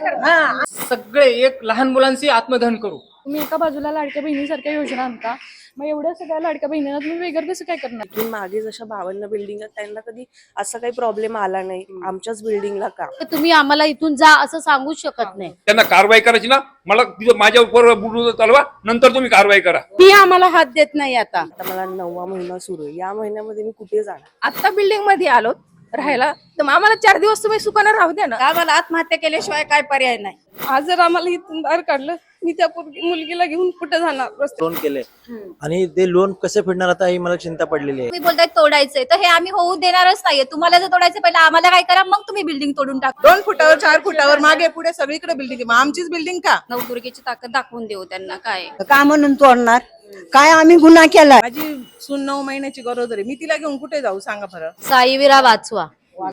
करणार सगळे एक लहान मुलांची आत्मदहन करू. तुम्ही एका बाजूला लाडक्या बहिणीसारख्या योजना आणता. मग एवढ्या सगळ्या लाडक्या बहिणींना तुम्ही वेगळं कसं काय करणार? की मागे जशा बावन्न बिल्डिंग आहेत त्यांना कधी असा काही प्रॉब्लेम आला नाही. आमच्याच बिल्डिंगला का? तर तुम्ही आम्हाला इथून जा असं सांगूच शकत नाही. त्यांना कारवाई करायची ना मला तिथं माझ्या उपर बुडून चालवा. नंतर तुम्ही कारवाई करा. ती आम्हाला हात देत नाही आता. आता मला नववा महिना सुरू आहे. या महिन्यामध्ये मी कुठे जाणार? आता बिल्डिंगमध्ये आलो राहायला. तर मग आम्हाला चार दिवस तुम्ही सुखानं राहू द्या ना. आम्हाला आत्महत्या केल्याशिवाय काय पर्याय नाही. आज जर आम्हाला इथून बाहेर काढलं मी त्या पोरगी- मुलगीला घेऊन कुठे जाणार? रस्त्यावर? लोन केले आणि ते लोन कसे फेडणार आता ही मला चिंता पडलेली आहे. तुम्ही बोलताय तोडायचंय. तर हे आम्ही होऊ देणारच नाहीये. तुम्हाला जर तोडायचं पहिलं आम्हाला काय करा मग तुम्ही बिल्डिंग तोडून टाका. दोन फुटावर चार फुटावर मागे पुढे सगळीकडे बिल्डिंग मग आमचीच बिल्डिंग का? नवदुर्गेची ताकद दाखवून देऊ त्यांना काय. का म्हणून तोडणार? काय आम्ही गुन्हा केला माझी सून नऊ महिन्याची गरोदर आहे. मी तिला घेऊन कुठे जाऊ? सांगा बरं. साईविरा वाचवा.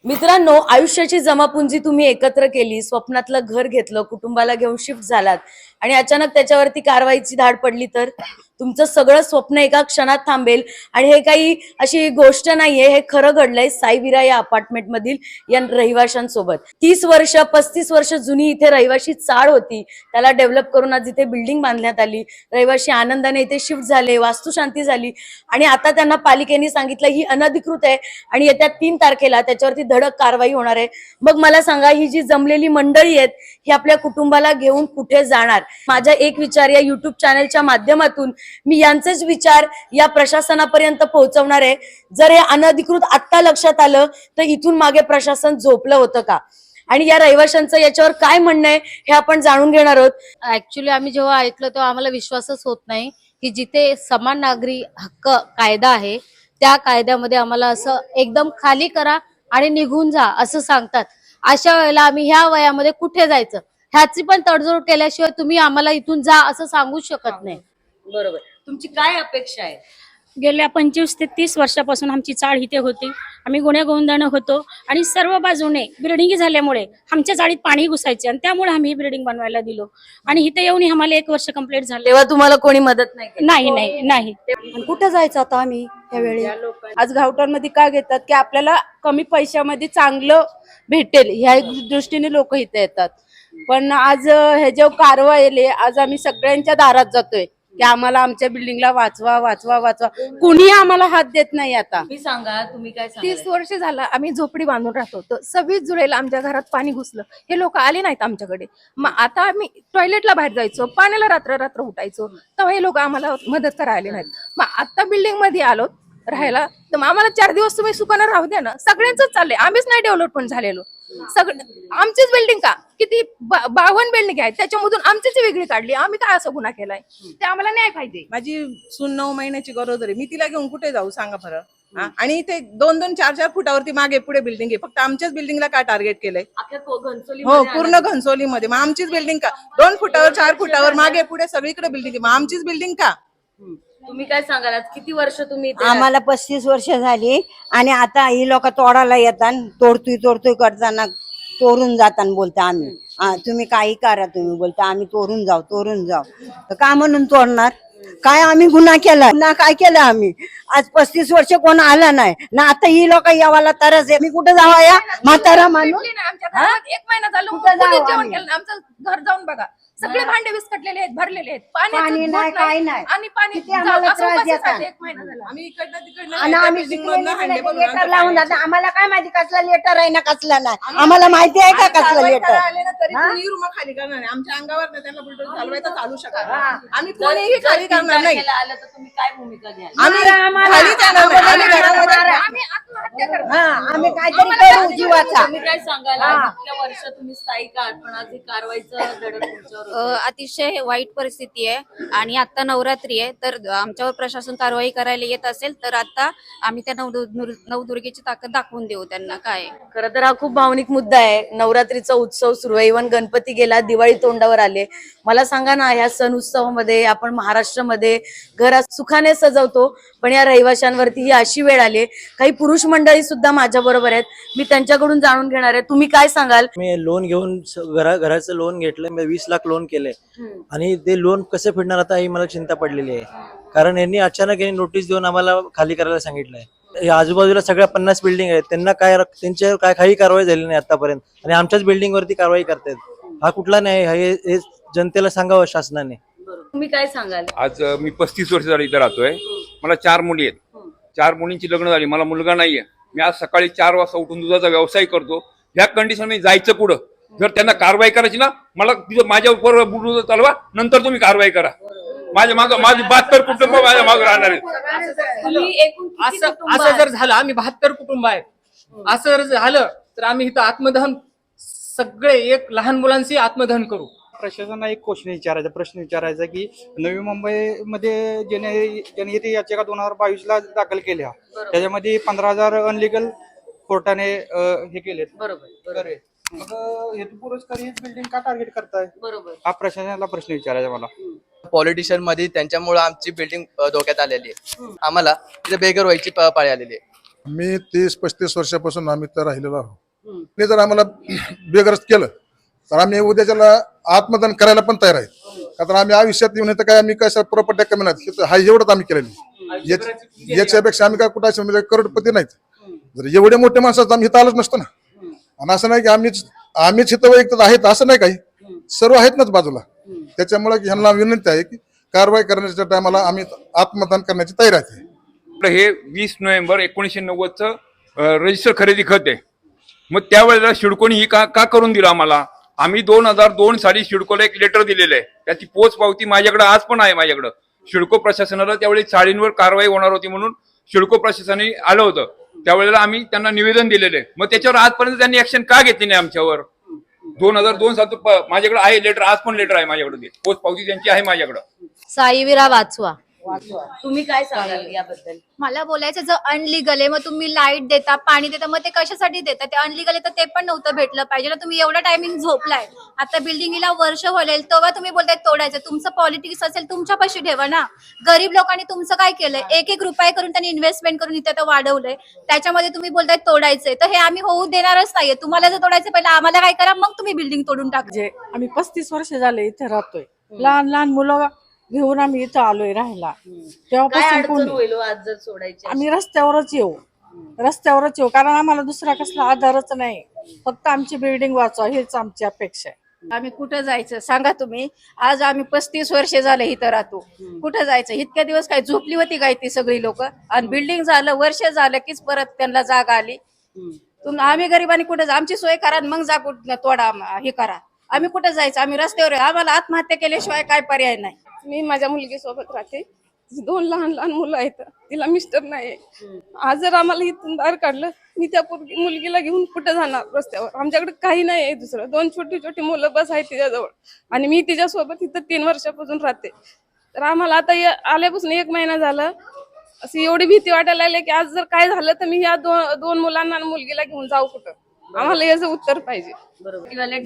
मित्रांनो आयुष्याची जमापुंजी तुम्ही एकत्र केली स्वप्नातलं घर घेतलं कुटुंबाला घेऊन शिफ्ट झालात आणि अचानक त्याच्यावरती कारवाईची धाड पडली तर? तुमचं सगळं स्वप्न एका क्षणात थांबेल. आणि हे काही अशी गोष्ट नाहीये हे खरं घडलंय साईविरा या अपार्टमेंट मधील या रहिवाशांसोबत. तीस वर्ष पस्तीस वर्ष जुनी इथे रहिवाशी चाळ होती. त्याला डेव्हलप करून आज इथे बिल्डिंग बांधण्यात आली. रहिवाशी आनंदाने इथे शिफ्ट झाले वास्तुशांती झाली. आणि आता त्यांना पालिकेने सांगितलं ही अनधिकृत आहे. आणि येत्या तीन तारखेला त्याच्यावरती धडक कारवाई होणार आहे. मग मला सांगा ही जी जमलेली मंडळी आहेत ही आपल्या कुटुंबाला घेऊन कुठे जाणार? माझा एक विचार या युट्यूब चॅनलच्या माध्यमातून मी यांचेच विचार या प्रशासनापर्यंत पोहोचवणार आहे. जर हे अनधिकृत आत्ता लक्षात आलं तर इथून मागे प्रशासन झोपलं होतं का? आणि या रहिवाशांचं याच्यावर काय म्हणणं आहे हे आपण जाणून घेणार आहोत. ऍक्च्युली आम्ही जेव्हा ऐकलं तेव्हा आम्हाला विश्वासच होत नाही की जिथे समान नागरी हक्क कायदा आहे त्या कायद्यामध्ये आम्हाला असं एकदम खाली करा आणि निघून जा असं सांगतात. अशा वेळेला आम्ही ह्या वयामध्ये कुठे जायचं? ह्याची पण तडजोड केल्याशिवाय तुम्ही आम्हाला इथून जा असं सांगूच शकत नाही. बरोबर. तुमची काय अपेक्षा आहे? गेल्या पंचवीस ते तीस वर्षापासून आमची चाळ इथे होती. आम्ही गुन्हे गोंधळ होतो आणि सर्व बाजूने बिल्डिंग झाल्यामुळे आमच्या चाळीत पाणी घुसायचे आणि त्यामुळे आम्ही ही बिल्डिंग बनवायला दिलो. आणि इथे येऊन आम्हाला एक वर्ष कंप्लीट झाले. तेव्हा तुम्हाला कोणी मदत नाही केली? नाही नाही नाही. कुठं जायचं आता आम्ही यावेळी? आज गावठांमध्ये का घेतात? की आपल्याला कमी पैशामध्ये चांगलं भेटेल ह्या दृष्टीने लोक इथे येतात. पण आज हे जे कारवाई आले आज आम्ही सगळ्यांच्या दारात जातोय. की आम्हाला आमच्या बिल्डिंगला वाचवा वाचवा वाचवा. कुणी आम्हाला हात देत नाही आता. तुम्ही सांगा तुम्ही काय तीस वर्ष झालं आम्ही झोपडी बांधून राहतो तर सव्वीस जुलैला आमच्या घरात पाणी घुसलं. हे लोक आले नाहीत आमच्याकडे. मग आता आम्ही टॉयलेटला बाहेर जायचो पाण्याला रात्र रात्र उठायचो. तेव्हा हे लोक आम्हाला मदत करायला आले नाहीत. मग आता बिल्डिंगमध्ये आलो राहायला. तर मग आम्हाला चार दिवस तुम्ही सुखानं राहू द्या ना. सगळ्यांच चाललंय. आम्हीच नाही डेव्हलपमेंट झालेलो. सगळं आमचीच बिल्डिंग का? किती बा- बावन्न बिल्डिंग आहे त्याच्यामधून आमचीच वेगळी काढली. आम्ही काय असं गुन्हा केलाय? ते आम्हाला न्याय पाहिजे. माझी सून नऊ महिन्याची गरोदर आहे. मी तिला घेऊन कुठे जाऊ? सांगा बरं. हा? आणि इथे दोन दोन चार चार फुटावरती मागे पुढे बिल्डिंग आहे. फक्त आमच्याच बिल्डिंगला काय टार्गेट केलंय? हो पूर्ण घनसोलीमध्ये. मग आमचीच बिल्डिंग का? दोन फुटावर चार फुटावर मागे पुढे सगळीकडे बिल्डिंग आहे. मग आमचीच बिल्डिंग का? तुम्ही काय सांगाल? आज किती वर्ष तुम्ही इथे आम्हाला पस्तीस वर्ष झाली आणि आता ही लोक तोडायला येतात तोडतोय तोडतोय करताना तोडून जाताना बोलता आम्ही. तुम्ही काही करा तुम्ही बोलता आम्ही तोडून जाऊ तोडून जाऊ. तर का म्हणून तोडणार? काय आम्ही गुन्हा केला? गुन्हा काय केला आम्ही? आज पस्तीस वर्ष कोण आला नाही. ना आता ही लोक यावाला तरच आहे. मी कुठे जावा या म्हातारा माणूस? भेटली नाही आमच्या घरात एक महिना झालं. कुठं आम्ही? आमचं घर जाऊन बघा. सगळे भांडे विस्कटलेले आहेत भरलेले आहेत. पाण्याचं पाणी बोट नाही, काही नाही. आणि पाणी किती आम्हाला जाऊ- असं त्रास उपाशी. झाले एक महिना झाला. आम्ही इकडनं तिकडनं आणि आम्ही हांडे लेटर लावून. जातो. आम्हाला काय माहिती कसला लेटर आहे ना कसला नाही. आम्हाला माहिती आहे का कसलं कारवाई लेटर करायला आले ना तरी कुणीही रूम खाली करणार नाही. आमच्या अंगावर नाही त्यांना बुलडोजर चालवायचं चालू शकत आम्ही कोणीही खाली करणार नाही. आलं तर तुम्ही काय भूमिका घ्याल? आम्ही खाली जाणार नाही. आम्ही घरामध्ये आम्ही आत्महत्या करणार. हा आम्ही काहीतरी करू जीवाचा तुम्ही काय सांगाल? आज इतक्या वर्ष तुम्ही स्थायिक आहात पण आज हे कारवाईचं धडक तुमच्यावर अतिशय वाईट परिस्थिती आहे आणि आता नवरात्री आहे. तर आमच्यावर प्रशासन कारवाई करायला येत असेल तर आता आम्ही त्या नवदुर्गेची ताकद दाखवून देऊ त्यांना. काय? खर तर हा खूप भावनिक मुद्दा आहे. नवरात्रीचा उत्सव सुरू आहे. इव्हन गणपती गेला दिवाळी तोंडावर आले. मला सांगा ना ह्या सण उत्सवामध्ये आपण महाराष्ट्रामध्ये घरात सुखाने सजवतो. पण या रहिवाशांवरती ही अशी वेळ आली काही पुरुष मंडळी सुद्धा माझ्या बरोबर आहेत. मी त्यांच्याकडून जाणून घेणार आहे. तुम्ही काय सांगाल? मी लोन घेऊन घरा घराचं लोन घेतलंय मी वीस लाख लोन केले. आणि ते लोन कसे फेडणार आता ही मला चिंता पडलेली आहे. कारण यांनी अचानक यांनी नोटीस देऊन आम्हाला खाली करायला सांगितलंय. आजूबाजूला सगळ्या पन्नास बिल्डिंग आहेत. त्यांना काय त्यांच्यावर काय काही कारवाई झाली नाही आतापर्यंत. आणि आमच्याच बिल्डिंग वरती कारवाई करतायत. हा कुठला न्याय आहे? हे हे जनतेला सांगावं शासनाने. तुम्ही काय सांगाल? आज अं, मी पस्तीस वर्ष झाली इथं राहतोय. मला चार मुली आहेत. चार मुलींची लग्न झाली. मला मुलगा नाहीये. मी आज सकाळी चार वाजता उठून दुधाचा व्यवसाय करतो. ह्या कंडिशनमध्ये जायचं कुठं? जर त्यांना कारवाई करायची ना मला तिथं माझ्या उपर बुडून चालवा नंतर तुम्ही कारवाई करा. माझ्या माग माझी बहात्तर कुटुंब माझ्या मागे राहणार आहेत. तुम्ही एकूण किती असं कुटुंब असं आहेत? जर झालं आम्ही बहात्तर कुटुंब आहेत. असं जर झालं तर आम्ही इथं आत्मदहन सगळे एक लहान मुलांशी आत्मदहन करू. प्रशासनाला एक क्वेश्चन विचारायचा प्रश्न विचारायचा की नवी मुंबईमध्ये जनहि जनहित याचिका दोन हजार बावीस ला दाखल केल्या. त्याच्यामध्ये पंधरा हजार अनलिगल कोर्टाने अं, हे केलेत. बरोबर मग अं, ही बिल्डिंग का टार्गेट करताय? बरोबर. हा प्रशासनाला प्रश्न विचारायचा मला. पॉलिटिशियनमध्ये त्यांच्यामुळे आमची बिल्डिंग धोक्यात आलेली आहे. आम्हाला तिथे बेघर व्हायची प- पाळी आलेली आहे. मी तीस पस्तीस वर्षापासून आम्ही तर राहिलेलो आहोत. ते जर आम्हाला बेगरच केलं तर आम्ही उद्याच्याला आत्मदान करायला पण तयार आहे. कारण तर आम्ही आयुष्यात येऊन तर काय आम्ही कशा प्रॉपर्ट्या कमी नाहीत. तर हा एवढंच आम्ही केलेली याच- याच्यापेक्षा आम्ही काय कुठं असे म्हणजे करोडपती नाहीत. जर एवढे मोठे माणसं आम्ही इथं आलोच नसतो ना. आणि असं नाही की आम्हीच आम्हीच इथं वैयक्तिक आहेत असं नाही काही. सर्व आहेत नाच बाजूला. त्याच्यामुळे ह्यांना विनंती आहे की कारवाई करण्याच्या टायमाला आम्ही आत्मदान करण्याची तयारी आहे. हे वीस नोव्हेंबर एकोणीसशे नव्वदचं रजिस्टर खरेदी खत आहे. मग त्यावेळेला शिडकोणी ही का का करून दिलं आम्हाला? आम्ही दोन हजार दोन साली शिडकोला एक लेटर दिलेलं आहे. त्याची पोच पावती माझ्याकडे आज पण आहे माझ्याकडं. शिडको प्रशासनाला त्यावेळी चाळींवर कारवाई होणार होती म्हणून शिडको प्रशासनाने आलं होतं. त्यावेळेला आम्ही त्यांना निवेदन दिलेलं आहे. मग त्याच्यावर आजपर्यंत त्यांनी ऍक्शन का घेतली नाही आमच्यावर? दोन हजार दोन साल माझ्याकडे आहे लेटर आज पण लेटर आहे माझ्याकडे पोच पावती त्यांची आहे माझ्याकडं. साईवीरा वाचवा. तुम्ही काय सांगाल याबद्दल? मला बोलायचं जर अनलिगल आहे मग तुम्ही लाइट देता पाणी देता मग ते कशासाठी देता? ते अनलिगल आहे तर ते पण नव्हतं भेटलं पाहिजे ना. तुम्ही एवढा टायमिंग झोपलाय. आता बिल्डिंगला वर्ष होईल तेव्हा तुम्ही बोलताय तोडायचं. तुमचं पॉलिटिक्स असेल तुमच्यापाशी ठेवा ना. गरीब लोकांनी तुमचं काय केलंय? एक एक रुपये करून त्यांनी इन्व्हेस्टमेंट करून इथे आता वाढवलंय. त्याच्यामध्ये तुम्ही बोलताय तोडायचंय. तर हे आम्ही होऊ देणारच नाहीये. तुम्हाला जर तोडायचं पहिलं आम्हाला काय करा? मग तुम्ही बिल्डिंग तोडून टाका. म्हणजे आम्ही पस्तीस वर्ष झाले इथे राहतोय. लहान लहान मुलं घेऊन आम्ही इथं आलोय राहायला. काय तेव्हापासून अडचण कोणी होईल हो आज जर सोडायची आम्ही रस्त्यावरच येऊ. रस्त्यावरच येऊ. कारण आम्हाला दुसरा कसला आधारच नाही. फक्त आमची बिल्डिंग वाचवा हेच आमची अपेक्षा आहे. आम्ही कुठं जायचं? सांगा तुम्ही. आज आम्ही पस्तीस वर्ष झाले इथं राहतो. कुठं जायचं? इतक्या दिवस काय झोपली होती काय ती सगळी लोक? आणि बिल्डिंग झालं वर्ष झालं कीच परत त्यांना जागा आली. तुम आम्ही गरिबांनी कुठं जा आमची सोय करा आणि मग जा कुठं तोडा आम- हे करा. आम्ही कुठं जायचं? आम्ही रस्त्यावर आहे. आम्हाला आत्महत्या केल्याशिवाय काय पर्याय नाही. मी माझ्या मुलगी सोबत राहते. दोन लहान लहान मुलं आहेत. तिला मिस्टर नाही आज जर आम्हाला इथून बाहेर काढलं मी त्या मुलगीला घेऊन कुठं जाणार रस्त्यावर? आमच्याकडे काही नाही आहे दुसरं. दोन छोटी छोटी मुलं बस आहेत तिच्याजवळ. आणि मी तिच्यासोबत इथं तीन वर्षापासून राहते. तर आम्हाला आता या- आल्यापासून एक महिना झाला. अशी एवढी भीती वाटायला लागली की आज जर काय झालं तर मी या दोन दोन मुलांना आणि मुलगीला घेऊन जाऊ कुठं? आम्हाला याचं उत्तर पाहिजे.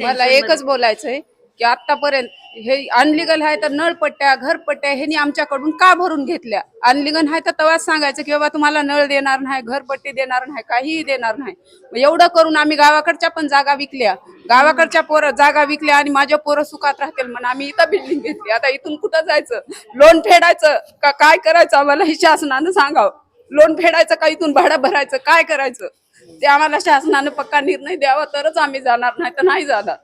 मला एकच बोलायचंय. की आतापर्यंत हे अनलिगल आहे तर नळपट्ट्या घरपट्ट्या ह्यांनी आमच्याकडून का भरून घेतल्या? अनलिगल आहे तर तेव्हाच सांगायचं की बाबा तुम्हाला नळ देणार नाही घरपट्टी देणार नाही काहीही देणार नाही. एवढं करून आम्ही गावाकडच्या पण जागा विकल्या. गावाकडच्या पोरं जागा विकल्या आणि माझ्या पोरं सुखात राहतील म्हणून आम्ही इथं बिल्डिंग घेतली. आता इथून कुठं जायचं? लोन फेडायचं? का काय करायचं आम्हाला? हे शासनानं सांगावं. लोन फेडायचं का इथून भाडं भरायचं? काय करायचं? ते आम्हाला शासनानं पक्का निर्णय द्यावा तरच आम्ही जाणार नाही तर नाही जाणार.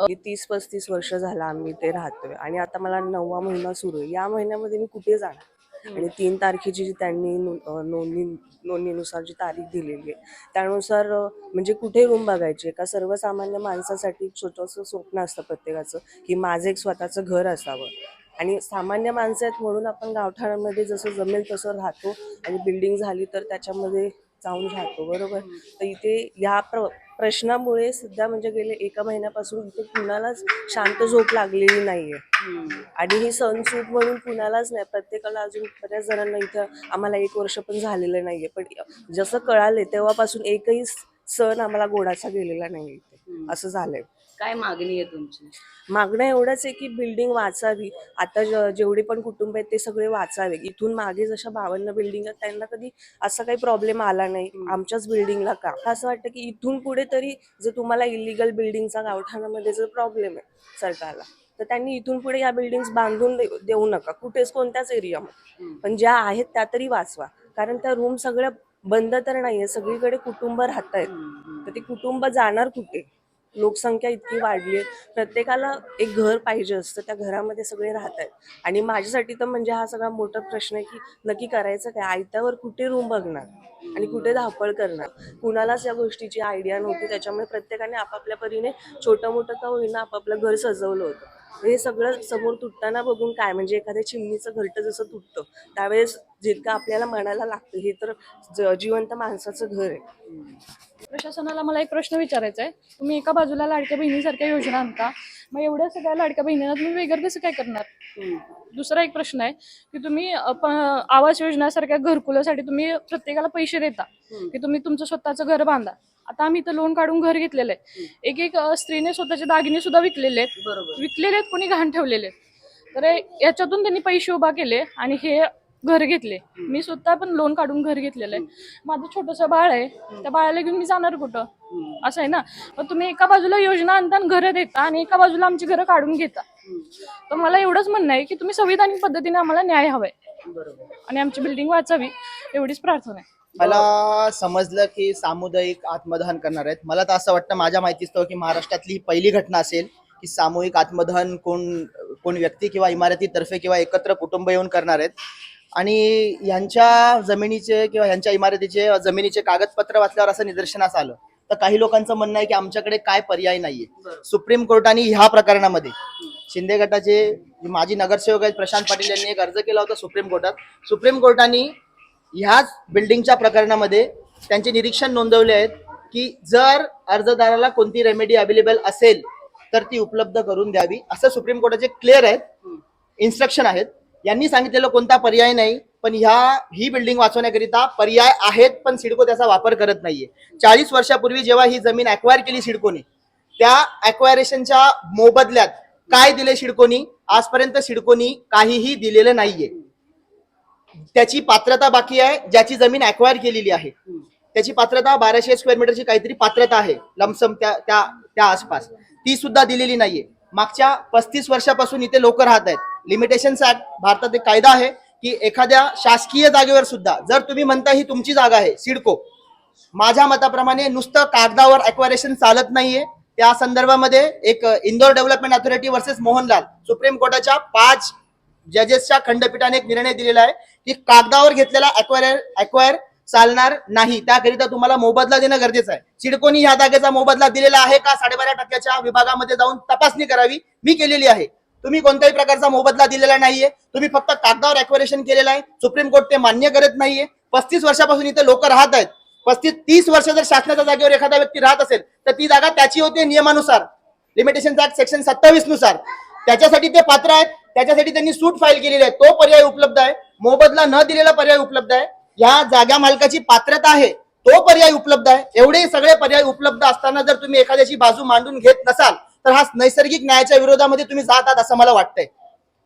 तीस पस्तीस वर्ष झाला आम्ही इथे राहतोय. आणि आता मला नववा महिना सुरू आहे. या महिन्यामध्ये मी कुठे जाणार? आणि तीन तारखेची जी त्यांनी नोंदणी नोंदणीनुसार जी तारीख दिलेली आहे त्यानुसार म्हणजे कुठे रूम बघायची? का सर्वसामान्य माणसासाठी एक छोटंसं स्वप्न असतं प्रत्येकाचं की माझं एक स्वतःचं घर असावं. आणि सामान्य माणसं आहेत म्हणून आपण गावठाणामध्ये जसं जमेल तसं राहतो. आणि बिल्डिंग झाली तर त्याच्यामध्ये जाऊन राहतो बरोबर? तर इथे या प्र प्रश्नामुळे सध्या म्हणजे गेले एका महिन्यापासून इथे कुणालाच शांत झोप लागलेली नाहीये. आणि ही सणसूट म्हणून कुणालाच नाही. प्रत्येकाला अजून बऱ्याच जणांना इथं आम्हाला एक वर्ष पण झालेलं नाहीये. पण जसं कळाले तेव्हापासून एकही सण आम्हाला गोडाचा गेलेला नाही इथे. असं झालंय. काय मागणी आहे तुमची? मागणं एवढंच आहे की बिल्डिंग वाचावी. आता जे- जेवढे पण कुटुंब आहेत ते सगळे वाचावे. इथून मागे जशा बावन्न बिल्डिंग आहेत त्यांना कधी असा काही प्रॉब्लेम आला नाही. आमच्याच बिल्डिंगला का? असं वाटतं की इथून पुढे तरी जर तुम्हाला इलिगल बिल्डिंगचा गावठाणामध्ये जर प्रॉब्लेम आहे सरकारला तर त्यांनी इथून पुढे या बिल्डिंग बांधून दे- देऊ नका. कुठेच कोणत्याच एरियामध्ये पण ज्या आहेत त्या तरी वाचवा. कारण त्या रूम सगळ्या बंद तर नाहीये सगळीकडे कुटुंब राहत आहेत तर ते कुटुंब जाणार कुठे? लोकसंख्या इतकी वाढली आहे. प्रत्येकाला एक घर पाहिजे असतं त्या घरामध्ये सगळे राहत आहेत. आणि माझ्यासाठी तर म्हणजे हा सगळा मोठा प्रश्न आहे की नक्की करायचं काय? आयत्यावर कुठे रूम बघणार? आणि कुठे धावपळ करणार? कुणालाच या गोष्टीची आयडिया नव्हती. त्याच्यामुळे प्रत्येकाने आपापल्या परीने छोटं मोठं का होईना आपापलं घर सजवलं होतं. हे सगळं समोर तुटताना बघून काय? म्हणजे एखाद्या चिमणीचं घरटं जसं तुटतं त्यावेळेस जितकं आपल्याला म्हणायला लागतं हे तर ज- जिवंत माणसाचं घर आहे. प्रशासनाला मला एक प्रश्न विचारायचा आहे. तुम्ही एका बाजूला लाडक्या बहिणीसारख्या योजना आणता मग एवढ्या सगळ्या लाडक्या बहिणींना तुम्ही वेगळं कसं काय करणार? दुसरा एक प्रश्न आहे की तुम्ही अ, प- आवास योजनासारख्या घरकुलासाठी तुम्ही प्रत्येकाला पैसे देता की तुम्ही तुमचं स्वतःचं घर बांधा. आता आम्ही इथं लोन काढून घर घेतलेलं आहे. एक एक स्त्रीने स्वतःचे दागिने सुद्धा विकलेले आहेत. विकलेले आहेत कोणी घाण ठेवलेले आहेत. तर याच्यातून त्यांनी पैसे उभा केले आणि हे घर घेतले. मी स्वतः पण लोन काढून घर घेतलेलं आहे. माझं छोटंसं बाळ आहे. त्या बाळाला घेऊन मी जाणार कुठं? असं आहे ना? मग तुम्ही एका बाजूला योजना आणता आणि घरं देता आणि एका बाजूला आमची घरं काढून घेता. तर मला एवढंच म्हणणं आहे की तुम्ही संविधानिक पद्धतीने आम्हाला न्याय हवाय. आणि आमची बिल्डिंग वाचावी एवढीच प्रार्थना आहे. मला समजलं की सामुदायिक आत्मदहन करणार आहेत. मला तर असं वाटतं माझ्या माहितीस्तव की महाराष्ट्रातली ही पहिली घटना असेल की सामूहिक आत्मदहन कोण कोण व्यक्ती किंवा इमारतीतर्फे किंवा एकत्र कुटुंब येऊन करणार आहेत. आणि ह्यांच्या जमिनीचे किंवा ह्यांच्या इमारतीचे जमिनीचे कागदपत्र वाचल्यावर असं निदर्शनास आलं. तर काही लोकांचं म्हणणं आहे की आमच्याकडे काय पर्याय नाहीये. सुप्रीम कोर्टाने ह्या प्रकरणामध्ये. शिंदे गटाचे माजी नगरसेवक आहेत प्रशांत पाटील यांनी एक अर्ज केला होता सुप्रीम कोर्टात. सुप्रीम कोर्टाने ह्याच बिल्डिंगच्या प्रकरणामध्ये त्यांचे निरीक्षण नोंदवले आहेत की जर अर्जदाराला कोणती रेमेडी अवेलेबल असेल तर ती उपलब्ध करून द्यावी. असं सुप्रीम कोर्टाचे क्लिअर आहेत. इन्स्ट्रक्शन आहेत. यांनी सांगितलेलं कोणता पर्याय नाही पण ह्या ही बिल्डिंग वाचवण्याकरिता पर्याय आहेत पण सिडको त्याचा वापर करत नाहीये. चाळीस वर्षापूर्वी जेव्हा ही जमीन अक्वायर केली सिडकोने त्या अक्वायरेशनच्या मोबदल्यात काय दिले सिडकोनी? आजपर्यंत सिडकोनी काहीही दिलेलं नाहीये. त्याची पात्रता बाकी आहे ज्याची जमीन अक्वायर केलेली आहे. त्याची पात्रता बाराशे स्क्वेअर मीटरची काहीतरी पात्रता आहे लमसम त्या त्या त्या आसपास. ती सुद्धा दिलेली नाहीये. मागच्या पस्तीस वर्षापासून इथे लोक राहत आहेत. लिमिटेशन ऍक्ट भारतात एक कायदा आहे की एखाद्या शासकीय जागेवर सुद्धा जर तुम्ही म्हणता ही तुमची जागा आहे सिडको. माझ्या मताप्रमाणे नुसतं कागदावर अक्वायरेशन चालत नाहीये. त्या संदर्भामध्ये एक Indore development authority versus Mohanlal supreme कोर्टाच्या पाच जजेसच्या खंडपीठाने एक निर्णय दिलेला आहे की कागदावर घेतलेला अक्वायर अक्वायर चालणार नाही. त्याकरिता तुम्हाला मोबदला देणं गरजेचं आहे. सिडकोनी ह्या जागेचा मोबदला दिलेला आहे का? साडेबारा टक्क्याच्या विभागामध्ये जाऊन तपासणी करावी. मी केलेली आहे. तुम्ही कोणत्याही प्रकारचा मोबदला दिलेला नाहीये. तुम्ही फक्त कागदावर अक्वायरेशन केलेलं आहे. सुप्रीम कोर्ट ते मान्य करत नाहीये. पस्तीस वर्षापासून इथे लोक राहत आहेत. पस्तीस तीस वर्ष जर शासनाच्या जागेवर एखादा व्यक्ती राहत असेल तर ती जागा त्याची होते नियमानुसार. लिमिटेशन ऍक्ट सेक्शन सत्तावीसनुसार त्याच्यासाठी ते पात्र आहेत. त्याच्यासाठी त्यांनी सूट फाईल केलेली आहे. तो पर्याय उपलब्ध आहे. मोबदला न दिलेला पर्याय उपलब्ध आहे. या जागा मालकाची पात्रता आहे तो पर्याय उपलब्ध आहे. एवढे सगळे पर्याय उपलब्ध असताना जर तुम्ही एखाद्याची बाजू मांडून घेत नसाल तर हा नैसर्गिक न्यायाच्या विरोधामध्ये तुम्ही जात आहात असं मला वाटतंय.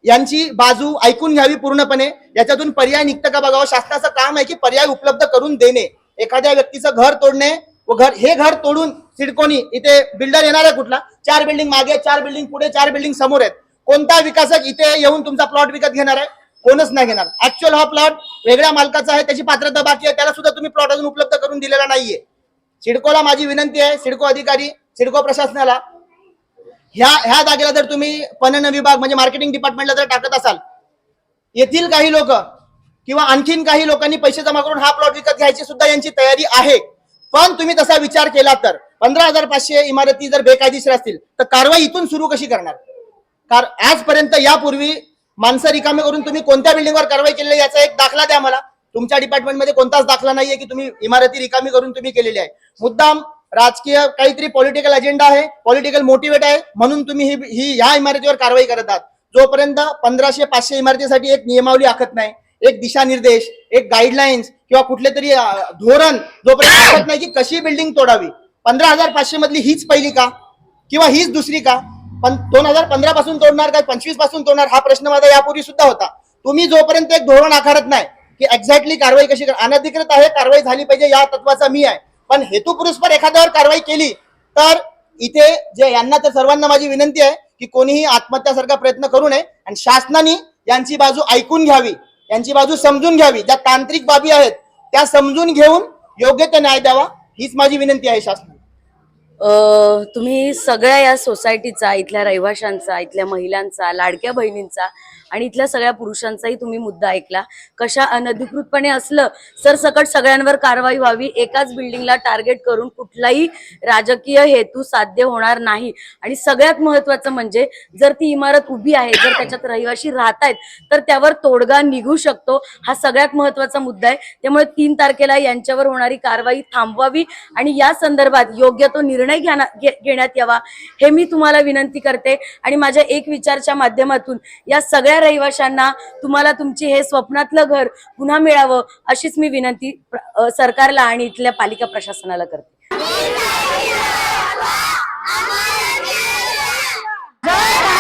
यांची बाजू ऐकून घ्यावी पूर्णपणे. याच्यातून पर्याय निघतं का बघावं? शासनाचं काम आहे की पर्याय उपलब्ध करून देणे. एखाद्या व्यक्तीचं घर तोडणे व घर हे घर तोडून सिडकोनी इथे बिल्डर येणार आहे कुठला? चार बिल्डिंग मागे चार बिल्डिंग पुढे चार बिल्डिंग समोर आहेत. कोणता विकासक इथे येऊन तुमचा प्लॉट विकत घेणार आहे? कोणच नाही घेणार. ऍक्च्युअल हा प्लॉट वेगळ्या मालकाचा आहे त्याची पात्रता बाकी आहे त्याला सुद्धा तुम्ही प्लॉट अजून उपलब्ध करून दिलेला नाहीये. सिडकोला माझी विनंती आहे सिडको अधिकारी सिडको प्रशासनाला ह्या ह्या जागेला जर तुम्ही पणन विभाग म्हणजे मार्केटिंग डिपार्टमेंटला जर टाकत असाल येथील काही लोक किंवा आणखीन काही लोकांनी पैसे जमा करून हा प्लॉट विकत घ्यायची सुद्धा यांची तयारी आहे. पण तुम्ही तसा विचार केला तर पंधरा हजार पाचशे इमारती जर बेकायदेशीर असतील तर कारवाई इथून सुरू कशी करणार? कार आजपर्यंत यापूर्वी माणसं रिकामे करून तुम्ही कोणत्या बिल्डिंगवर कारवाई केलेली आहे याचा एक दाखला द्या मला. तुमच्या डिपार्टमेंटमध्ये कोणताच दाखला नाहीये की तुम्ही इमारती रिकामी करून तुम्ही केलेली आहे. मुद्दाम राजकीय काहीतरी पॉलिटिकल अजेंडा आहे पॉलिटिकल मोटिवेट आहे म्हणून तुम्ही ही ही ह्या इमारतीवर कारवाई करत आहात. जोपर्यंत पंधराशे पाचशे इमारतीसाठी एक नियमावली आखत नाही एक दिशानिर्देश एक गाईडलाईन्स किंवा कुठले तरी धोरण जोपर्यंत आखत नाही की कशी बिल्डिंग तोडावी. पंधरा हजार पाचशे मधली हीच पहिली का? किंवा हीच दुसरी का? पण दोन हजार पंधरा पासून तोडणार काय? पंचवीसपासून तोडणार? हा प्रश्न माझा यापूर्वी सुद्धा होता. तुम्ही जोपर्यंत एक धोरण आखारत नाही की एक्झॅक्टली कारवाई कशी अनधिकृत आहे कारवाई झाली पाहिजे या तत्वाचा मी आहे. पण हेतुपुरस्पर एखाद्यावर कारवाई केली तर इथे जे यांना तर सर्वांना माझी विनंती आहे की कोणीही आत्महत्यासारखा प्रयत्न करू नये आणि शासनाने यांची बाजू ऐकून घ्यावी यांची बाजू समजून घ्यावी. ज्या तांत्रिक बाबी आहेत त्या समजून घेऊन योग्य ते न्याय द्यावा हीच माझी विनंती आहे शासन तुम्ही सगळ्या या सोसायटीचा इथल्या रहिवाशांचा इथल्या महिलांचा लाडक्या बहिणींचा आणि इथल्या सगळ्या पुरुषांचाही तुम्ही मुद्दा ऐकला. कशा अनधिकृतपणे असलं सरसकट सगळ्यांवर कारवाई व्हावी एकाच बिल्डिंगला टार्गेट करून कुठलाही राजकीय हेतू साध्य होणार नाही. आणि सगळ्यात महत्वाचं म्हणजे जर ती इमारत उभी आहे जर त्याच्यात रहिवाशी राहत आहेत तर त्यावर तोडगा निघू शकतो हा सगळ्यात महत्त्वाचा मुद्दा आहे. त्यामुळे तीन तारखेला यांच्यावर होणारी कारवाई थांबवावी आणि या संदर्भात योग्य तो निर्णय घे- घेण्यात यावा हे मी तुम्हाला विनंती करते. आणि माझ्या एक विचारच्या माध्यमातून या सगळ्या रहिवाशांना तुम्हाला तुमचे हे स्वप्नातलं घर पुन्हा मिळावं अशीच मी विनंती सरकारला आणि इथल्या पालिका प्रशासनाला करते. जय